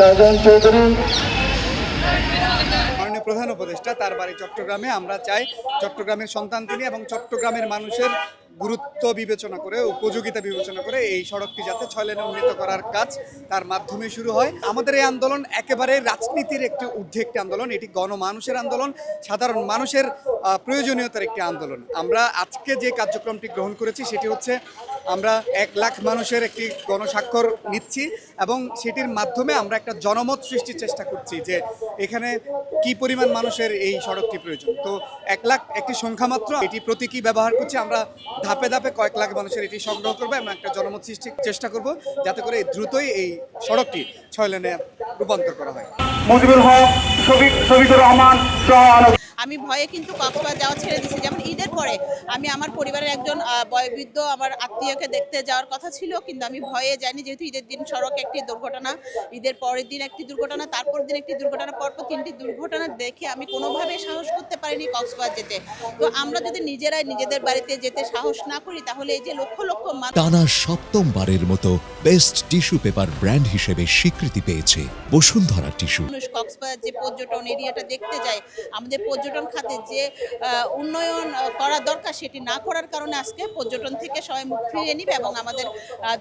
শাহজাহান চৌধুরী। প্রধান উপদেষ্টা, তার বাড়ি চট্টগ্রামে। আমরা চাই চট্টগ্রামের সন্তান তিনি এবং চট্টগ্রামের মানুষের গুরুত্ব বিবেচনা করে, উপযোগিতা বিবেচনা করে এই সড়কটি যাতে ছয় লেনে উন্নীত করার কাজ তার মাধ্যমে শুরু হয়। আমাদের এই আন্দোলন একেবারে রাজনীতির একটি ঊর্ধ্বে একটি আন্দোলন। এটি গণমানুষের আন্দোলন, সাধারণ মানুষের প্রয়োজনীয়তার একটি আন্দোলন। আমরা আজকে যে কার্যক্রমটি গ্রহণ করেছি সেটি হচ্ছে আমরা এক লাখ মানুষের একটি গণস্বাক্ষর নিচ্ছি এবং সেটির মাধ্যমে আমরা একটা জনমত সৃষ্টির চেষ্টা করছি যে এখানে কি পরিমাণ মানুষের এই সড়কটি প্রয়োজন। তো এক লাখ একটি সংখ্যা মাত্র, এটি প্রতীকী ব্যবহার করছি। আমরা ধাপে ধাপে কয়েক লাখ মানুষের এটি সংগ্রহ করবে এবং একটা জনমত সৃষ্টির চেষ্টা করব, যাতে করে দ্রুতই এই সড়কটি ছয় লেনে রূপান্তর করা হয়। মুজিবুল হক রহমান আমি ভয়ে কিন্তু কক্সবাজার যাওয়া ছেড়ে দিয়েছি। যেমন ঈদের পরে আমি আমার পরিবারের একজন বয়োবৃদ্ধ আমার আত্মীয়কে দেখতে যাওয়ার কথা ছিল কিন্তু আমি ভয়ে যাইনি। যেহেতু ঈদের দিন সড়কে একটি দুর্ঘটনা ঈদের পরের দিন একটি দুর্ঘটনা তারপর দিন একটি দুর্ঘটনা পরপর তিনটি দুর্ঘটনা দেখে আমি কোনোভাবে সাহস করতে পারিনি কক্সবাজার যেতে। তো আমরা যদি নিজেরাই নিজেদের বাড়িতে যেতে সাহস না করি তাহলে এই যে লক্ষ লক্ষ টানা সপ্তমবারের মতো বেস্ট টিস্যু পেপার ব্র্যান্ড হিসেবে স্বীকৃতি পেয়েছে বসুন্ধরা টিস্যু। কক্সবাজার যে পর্যটন এরিয়াটা দেখতে যায় আমাদের পর্যটন খাতে যে উন্নয়ন করা দরকার সেটি না করার কারণে আজকে পর্যটন থেকে সবাই মুখ ফিরিয়ে নিবে এবং আমাদের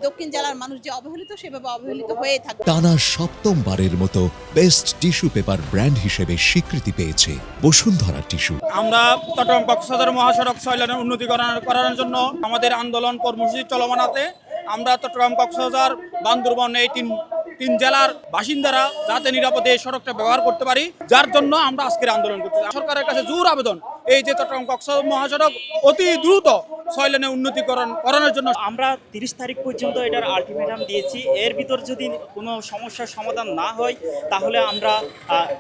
দক্ষিণ জেলার মানুষ যে অবহেলিত সেভাবে অবহেলিত হয়েই থাকবে। টানা সপ্তমবারের মতো বেস্ট টিস্যু পেপার ব্র্যান্ড হিসেবে স্বীকৃতি পেয়েছে বসুন্ধরা টিস্যু। আমরা চট্টগ্রাম কক্সবাজার মহাসড়ক ছয় লেনের উন্নতি করার- করার জন্য আমাদের আন্দোলন কর্মসূচি চলমান আছে। আমরা চট্টগ্রাম কক্সবাজার বান্দরবন এই তিন তিন জেলার বাসিন্দারা যাতে নিরাপদে এই সড়কটা ব্যবহার করতে পারি, যার জন্য আমরা আজকের আন্দোলন করতে সরকারের কাছে জোর আবেদন। এই যে চট্টগ্রাম কক্সবাজার মহাসড়ক অতি দ্রুত ছয় লেনে উন্নতিকরণ করানোর জন্য আমরা তিরিশ তারিখ পর্যন্ত এটার আলটিমেটাম দিয়েছি। এর ভিতর যদি কোনো সমস্যার সমাধান না হয় তাহলে আমরা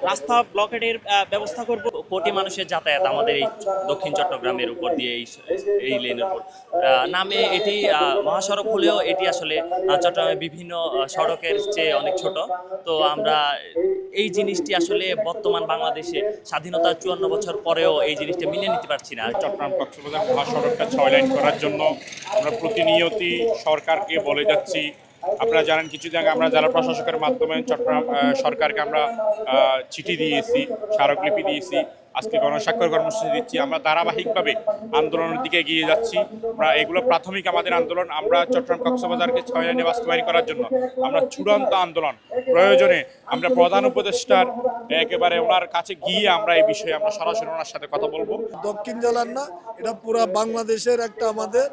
রাস্তা ব্লকেটের ব্যবস্থা করব। কোটি মানুষের যাতায়াত আমাদের এই দক্ষিণ চট্টগ্রামের উপর দিয়ে এই এই লেনের উপর। নামে এটি আহ, মহাসড়ক হলেও এটি আসলে চট্টগ্রামের বিভিন্ন সড়কের চেয়ে অনেক ছোট। তো আমরা এই জিনিসটি আসলে বর্তমান বাংলাদেশে স্বাধীনতার চুয়ান্ন বছর পরেও এই জিনিসটা মিলে নিতে পারছি না। চট্টগ্রাম কক্সবাজার মহাসড়কটা ছয় লাইন করার জন্য আমরা প্রতিনিয়তই সরকারকে বলে যাচ্ছি আপনারা জানেন কিছুদিন আগে আমরা জেলা প্রশাসকের মাধ্যমে চট্টগ্রাম সরকারকে আমরা চিঠি দিয়েছি, স্মারকলিপি দিয়েছি, আজকে গণস্বাক্ষর কর্মসূচি দিচ্ছি, আমরা ধারাবাহিকভাবে আন্দোলনের দিকে এগিয়ে যাচ্ছি। আমরা এগুলো প্রাথমিক আমাদের আন্দোলন, আমরা চট্টগ্রাম কক্সবাজারকে ছয় লাইনে বাস্তবায়ন করার জন্য, আমরা চূড়ান্ত আন্দোলন, প্রয়োজনে আমরা প্রধান উপদেষ্টার একেবারে ওনার কাছে গিয়ে আমরা এই বিষয়ে আমরা সরাসরি ওনার সাথে কথা বলব। দক্ষিণ জেলার না, এটা পুরা বাংলাদেশের একটা আমাদের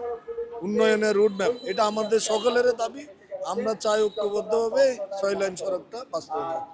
উন্নয়নের রুট ম্যাপ এটা আমাদের সকলের দাবি। আমরা চাই ঐক্যবদ্ধভাবে ভাবে ছয় লাইন সড়কটা বাস্তবায়ন।